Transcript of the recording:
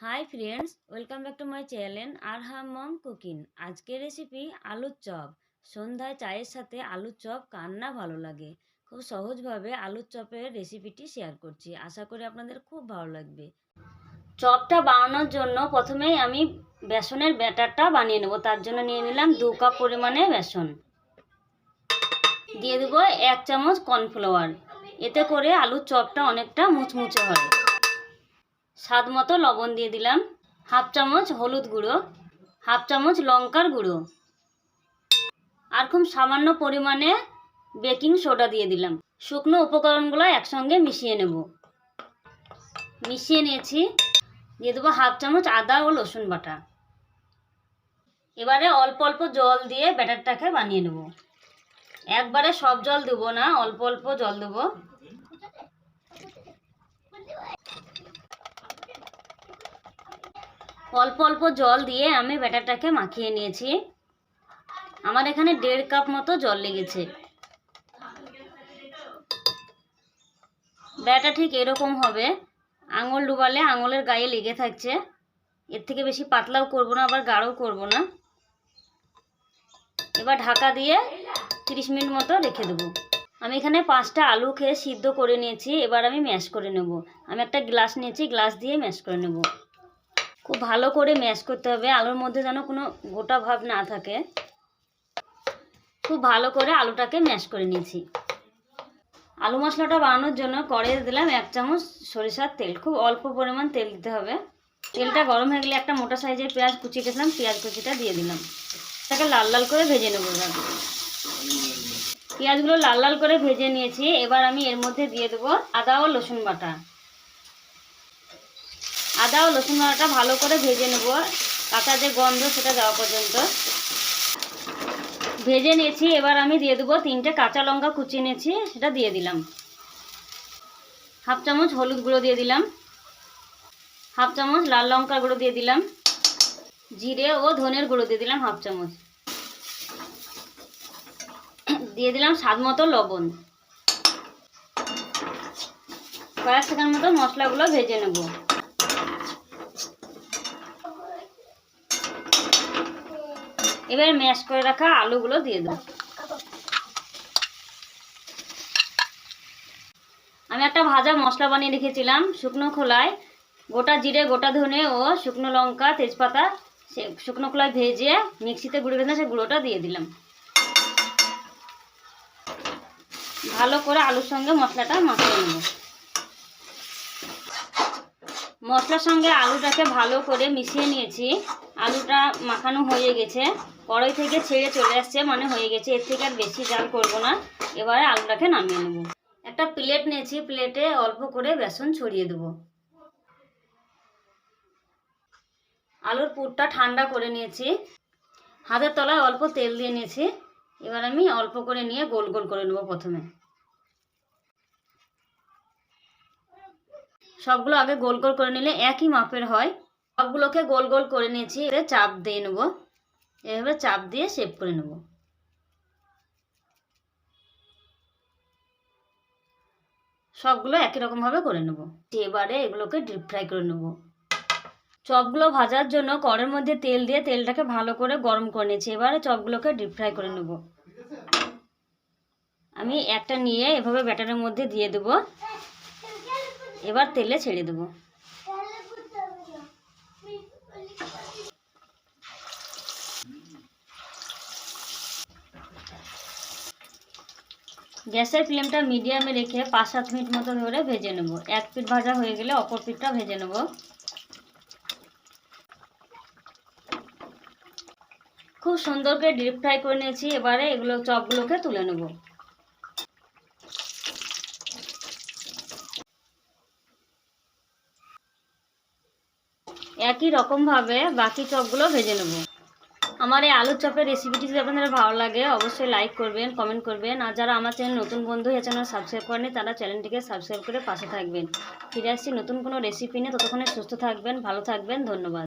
Hi friends welcome back to my channel আর হাম mom cooking আজকের recipe আলুর chop. সন্ধ্যায় চায়ের সাথে আলুর চপ কার না ভালো লাগে। খুব সহজভাবে আলুর চপের রেসিপিটি শেয়ার করছি। আশা করি আপনাদের খুব ভালো লাগবে। চপটা বানানোর জন্য প্রথমেই আমি বেসনের ব্যাটারটা বানিয়ে নেব। তার জন্য নিয়ে নিলাম দু কাপ পরিমাণে বেসন। দিয়ে দেবো এক চামচ কর্নফ্লাওয়ার। এতে করে আলুর চপটা অনেকটা মুচমুচে হয় স্বাদ মতো লবণ দিয়ে দিলাম। হাফ চামচ হলুদ গুঁড়ো, হাফ চামচ লঙ্কার গুঁড়ো। আর খুব সামান্য পরিমাণে বেকিং সোডা দিয়ে দিলাম। শুকনো উপকরণগুলো একসঙ্গে মিশিয়ে নেব। মিশিয়ে নিয়েছি। দিয়ে দেবো হাফ চামচ আদা ও রসুন বাটা। এবারে অল্প অল্প জল দিয়ে ব্যাটারটাকে বানিয়ে নেব। একবারে সব জল দেবো না, অল্প অল্প জল দেবো। অল্প অল্প জল দিয়ে আমি ব্যাটারটাকে মাখিয়ে নিয়েছি। আমার এখানে দেড় কাপ মতো জল লেগেছে। ব্যাটা ঠিক এরকম হবে। আঙুল ডুবালে আঙুলের গায়ে লেগে থাকছে। এর থেকে বেশি পাতলাও করব না, আবার গাঢ়ও করব না। এবার ঢাকা দিয়ে তিরিশ মিনিট মতো রেখে দেবো। আমি এখানে পাঁচটা আলু খেয়ে সিদ্ধ করে নিয়েছি। এবার আমি ম্যাশ করে নেব। আমি একটা গ্লাস নিয়েছি, গ্লাস দিয়ে ম্যাশ করে নেব। খুব ভালো করে ম্যাশ করতে হবে। আলুর মধ্যে যেন কোনো গোটা ভাব না থাকে। খুব ভালো করে আলুটাকে ম্যাশ করে নিয়েছি। আলু মশলাটা বানানোর জন্য কড়াইয়ে দিলাম এক চামচ সরিষার তেল। খুব অল্প পরিমাণ তেল দিতে হবে। তেলটা গরম হয়ে গেলে একটা মোটা সাইজের পেঁয়াজ কুচিয়ে গেছিলাম পেঁয়াজ কুচিটা দিয়ে দিলাম। তাকে লাল লাল করে ভেজে নেব এবার। পেঁয়াজগুলো লাল লাল করে ভেজে নিয়েছি। এবার আমি এর মধ্যে দিয়ে দেবো আদা ও রসুন বাটা। আদা ও রসুন বাটাটা ভালো করে ভেজে নেব। কাঁচা যে গন্ধ সেটা যাওয়া পর্যন্ত। ভেজে নিয়েছি, এবার আমি দিয়ে দেবো তিনটে কাঁচা লঙ্কা কুচিয়ে নিয়েছি, সেটা দিয়ে দিলাম। হাফ চামচ হলুদ গুঁড়ো দিয়ে দিলাম। হাফ চামচ লাল লঙ্কা গুঁড়ো দিয়ে দিলাম। জিরে ও ধনের গুঁড়ো দিয়ে দিলাম হাফ চামচ। দিয়ে দিলাম স্বাদ মতো লবণ। কয়েক সেকেন্ড মতো মশলাগুলো ভেজে নেব। এবার ম্যাশ করে রাখা আলুগুলো দিয়ে দেবো। আমি একটা ভাজা মশলা বানিয়ে রেখেছিলাম শুকনো খোলায়। গোটা জিরে, গোটা ধনে ও শুকনো লঙ্কা, তেজপাতা, সে শুকনো খোলায় ভেজে মিক্সিতে গুঁড়ো ভেজে সে গুঁড়োটা দিয়ে দিলাম। ভালো করে আলুর সঙ্গে মশলাটা মাখিয়ে নেব। মশলার সঙ্গে আলুটাকে ভালো করে মিশিয়ে নিয়েছি। আলুটা মাখানো হয়ে গেছে। কড়াই থেকে ছেড়ে চলে আসছে মানে হয়ে গেছে। এর থেকে আর বেশি জাল করব না। এবারে আলুটাকে নামিয়ে নেব। একটা প্লেট নিয়েছি, প্লেটে অল্প করে বেসন ছড়িয়ে দেব। আলুর পুরটা ঠান্ডা করে নিয়েছি। হাতের তলায় অল্প তেল দিয়ে নিয়েছি। এবার আমি অল্প করে নিয়ে গোল গোল করে নেব প্রথমে। সবগুলো আগে গোল গোল করে নিলে একই মাপের হয়। সবগুলোকে গোল গোল করে নিয়েছি। চাপ দিয়ে নেব। এভাবে চাপ দিয়ে শেপ করে নেব। সবগুলো একই রকমভাবে করে নেব। এবারে এগুলোকে ডিপ ফ্রাই করে নেব। চপগুলো ভাজার জন্য কড়ের মধ্যে তেল দিয়ে তেলটাকে ভালো করে গরম করে নিয়েছি। এবারে চপগুলোকে ডিপ ফ্রাই করে নেব। আমি একটা নিয়ে এভাবে ব্যাটারের মধ্যে দিয়ে দেব। এবার তেলে ছেড়ে দেবো। গ্যাসের ফ্লেমটা মিডিয়ামে রেখে পাঁচ সাত মিনিট মতো ধরে ভেজে নেব। এক পিঠ ভাজা হয়ে গেলে অপর পিঠটা ভেজে নেব। খুব সুন্দর করে ডিপ ফ্রাই করে নিয়েছি। এবারে এগুলো চপগুলোকে তুলে নেব। একই রকমভাবে বাকি চপগুলো ভেজে নেব। আমার এই আলু চপের রেসিপিটি যদি আপনাদের ভালো লাগে, অবশ্যই লাইক করবেন কমেন্ট করবেন। আর যারা আমার চ্যানেল নতুন বন্ধু এই চ্যানেল সাবস্ক্রাইব করেনি তারা চ্যানেলটিকে সাবস্ক্রাইব করে পাশে থাকবেন। ফিরে আসছি নতুন কোনো রেসিপি নিয়ে। ততক্ষণে সুস্থ থাকবেন, ভালো থাকবেন, ধন্যবাদ।